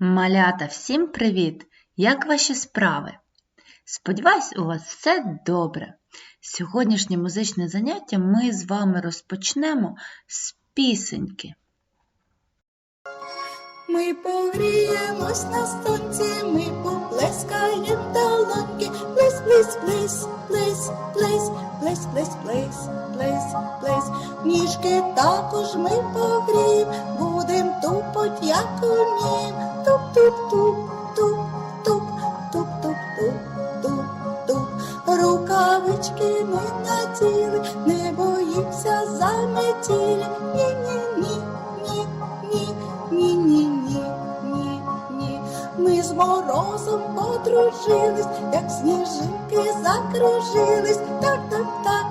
Малята, всім привіт! Як ваші справи? Сподіваюсь, у вас все добре. Сьогоднішнє музичне заняття ми з вами розпочнемо з пісеньки. Ми погріємось на сонці, ми поплескаєм долоньки, плес, плес, плес, плес, плес, плес, плес, плес, плес, плес. Ніжки також ми погрієм, будем тупоть, як умієм туп-туп-туп, туп-туп-туп-туп-туп-туп. Рукавички ми наділи, не боїмся заметілі. Ні-ні-ні, ні, ні, ні, ні, ні, ні. Ми з морозом подружились, як сніжинки закружились, так, так, так.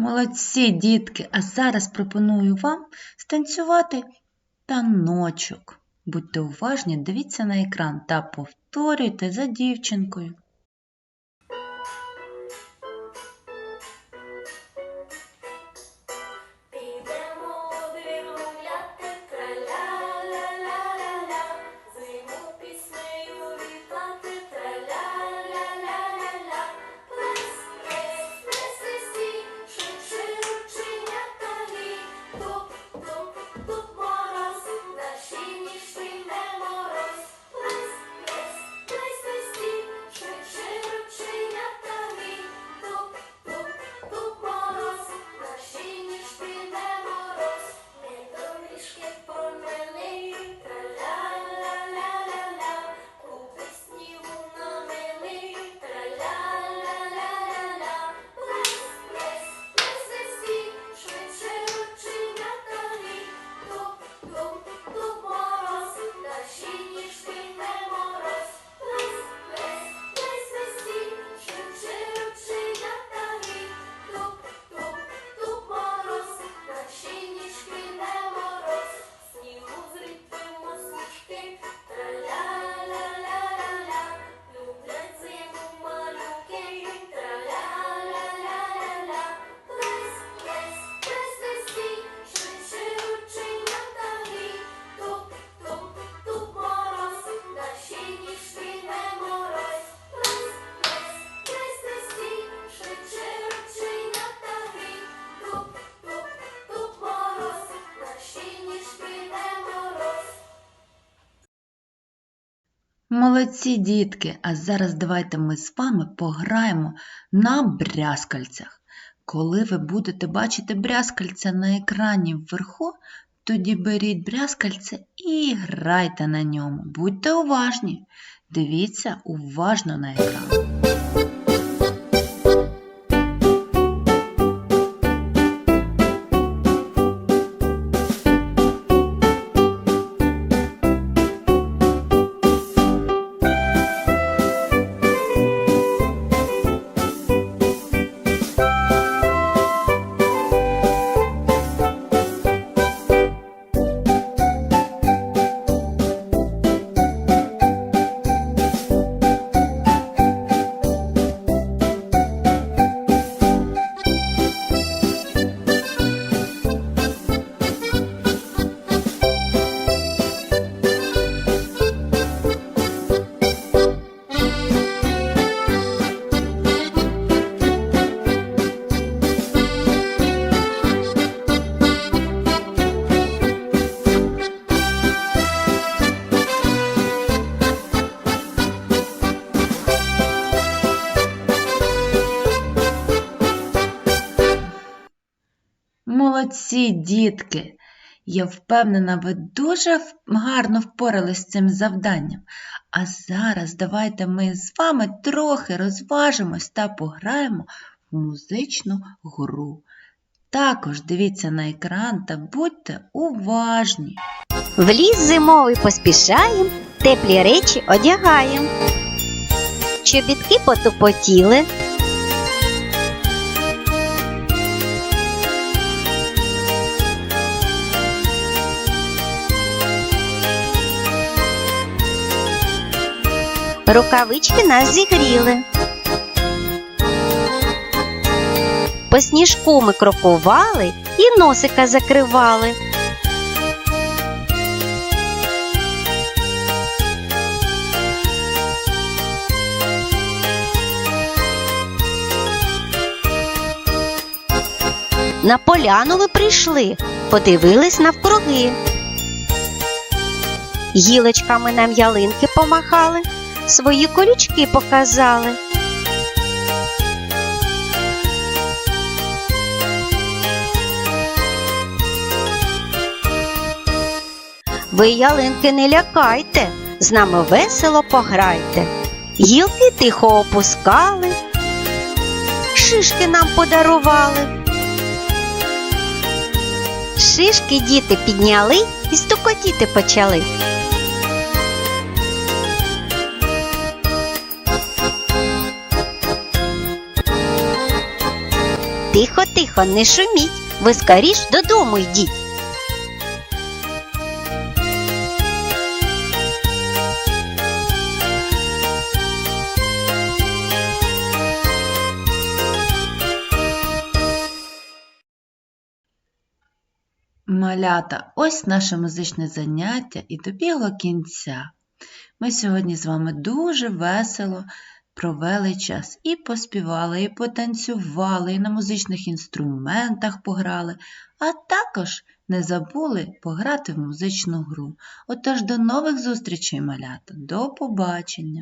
Молодці, дітки! А зараз пропоную вам станцювати таночок. Будьте уважні, дивіться на екран та повторюйте за дівчинкою. Молодці, дітки! А зараз давайте ми з вами пограємо на брязкальцях. Коли ви будете бачити брязкальця на екрані вверху, тоді беріть брязкальце і грайте на ньому. Будьте уважні. Дивіться уважно на екран. Молодці, дітки! Я впевнена, ви дуже гарно впорались з цим завданням. А зараз давайте ми з вами трохи розважимось та пограємо в музичну гру. Також дивіться на екран та будьте уважні. В ліс зимовий поспішаєм, теплі речі одягаєм. Чобітки потупотіли, Рукавички нас зігріли. По сніжку ми крокували і носика закривали. На поляну ви прийшли, подивились навкруги. Гілочками нам ялинки помахали, свої колючки показали. Ви ялинки не лякайте, з нами весело пограйте. Гілки тихо опускали, шишки нам подарували. Шишки діти підняли і стукотіти почали. Тихо, тихо, не шуміть, ви скоріш додому йдіть. Малята, ось наше музичне заняття і добігло кінця. Ми сьогодні з вами дуже весело провели час і поспівали, і потанцювали, і на музичних інструментах пограли, а також не забули пограти в музичну гру. Отож, до нових зустрічей, малята, до побачення!